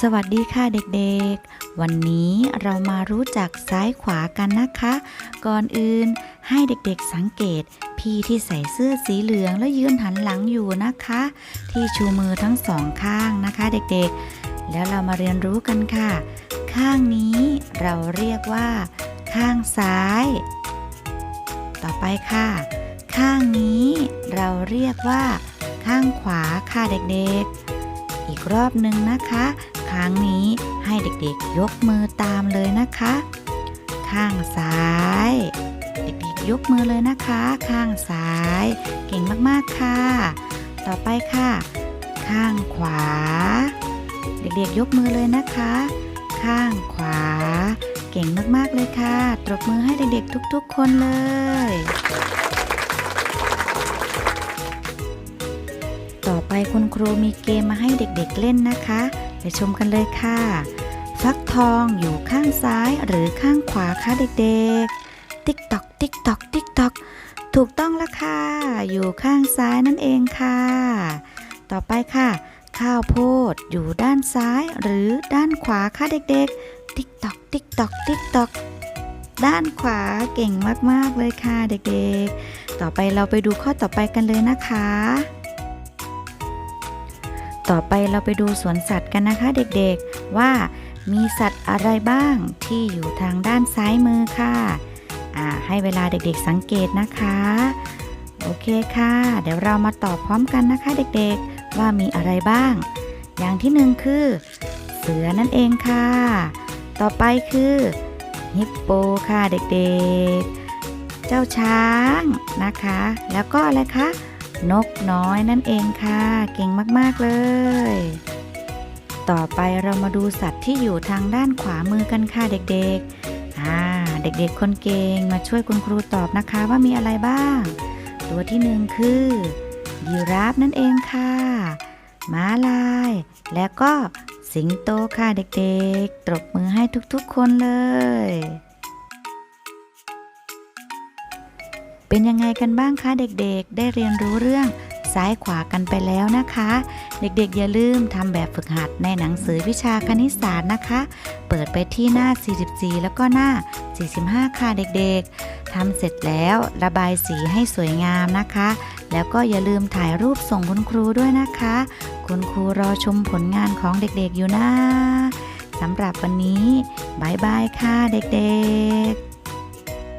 สวัสดีค่ะเด็กๆ วันนี้เรามารู้จักซ้ายขวากันนะคะ ก่อนอื่นให้เด็กๆสังเกต พี่ที่ใส่เสื้อสีเหลืองและยืนหันหลังอยู่นะคะ ที่ชูมือทั้งสองข้างนะคะเด็กๆ แล้วเรามาเรียนรู้กันค่ะ ข้างนี้เราเรียกว่า ข้างซ้าย ต่อไปค่ะ ข้างนี้เราเรียกว่า ข้างขวาค่ะเด็กๆ อีกรอบหนึ่งนะคะ ข้งนี้ให้เด็กๆยกมือตามเลยนะคะ ข้างซ้าย เด็กๆยกมือเลยนะคะ ข้างซ้าย เก่งมากๆค่ะ ต่อไปค่ะ ข้างขวา เด็กๆยกมือเลยนะคะ ข้างขวา เก่งมากๆเลยค่ะตบมือให้เด็กๆทุกๆ คนเลย ครูมีเกมมาให้เด็กๆเล่นนะคะ ไปชมกันเลยค่ะ ฟักทองอยู่ข้างซ้ายหรือข้างขวาคะเด็กๆ ติ๊กตอกติ๊กตอกติ๊กตอกถูกต้องล้วค่ะ อยู่ข้างซ้ายนั่นเองค่ะ ต่อไปค่ะ ข้าวโพดอยู่ด้านซ้ายหรือด้านขวาคะเด็กๆ ติ๊กตอกติ๊กตอกติ๊กตอกด้านขวาเก่งมาก ๆ เลยค่ะเด็กๆ ต่อไปเราไปดูข้อต่อไปกันเลยนะคะ ต่อไปเราไปดูสวนสัตว์กันนะคะเด็กๆ ว่ามีสัตว์อะไรบ้างที่อยู่ทางด้านซ้ายมือค่ะอ่าให้เวลาเด็กๆสังเกตนะคะ โอเคค่ะ เดี๋ยวเรามาตอบพร้อมกันนะคะเด็กๆ ว่ามีอะไรบ้าง อย่างที่หนึ่งคือ เสือนั่นเองค่ะ ต่อไปคือฮิปโปค่ะเด็กๆ เจ้าช้างนะคะ แล้วก็อะไรคะ นกน้อยนั่นเองค่ะ เก่งมาก ๆ เลย ต่อไปเรามาดูสัตว์ที่อยู่ทางด้านขวามือกันค่ะเด็กๆ อ่า เด็กๆ คนเก่งมาช่วยคุณครูตอบนะคะว่ามีอะไรบ้าง ตัวที่หนึ่งคือยีราฟนั่นเองค่ะ ม้าลาย และก็สิงโตค่ะเด็กๆ ตบมือให้ทุกๆ คนเลย เป็นยังไงกันบ้างคะเด็กๆ ได้เรียนรู้เรื่องซ้ายขวากันไปแล้วนะคะ เด็กๆอย่าลืมทำแบบฝึกหัดในหนังสือวิชาคณิตศาสตร์นะคะ เปิดไปที่หน้า 44 แล้วก็หน้า 45 ค่ะเด็กๆทำเสร็จแล้วระบายสีให้สวยงามนะคะ แล้วก็อย่าลืมถ่ายรูปส่งคุณครูด้วยนะคะ คุณครูรอชมผลงานของเด็กๆอยู่นะสำหรับวันนี้บายบายค่ะเด็กๆ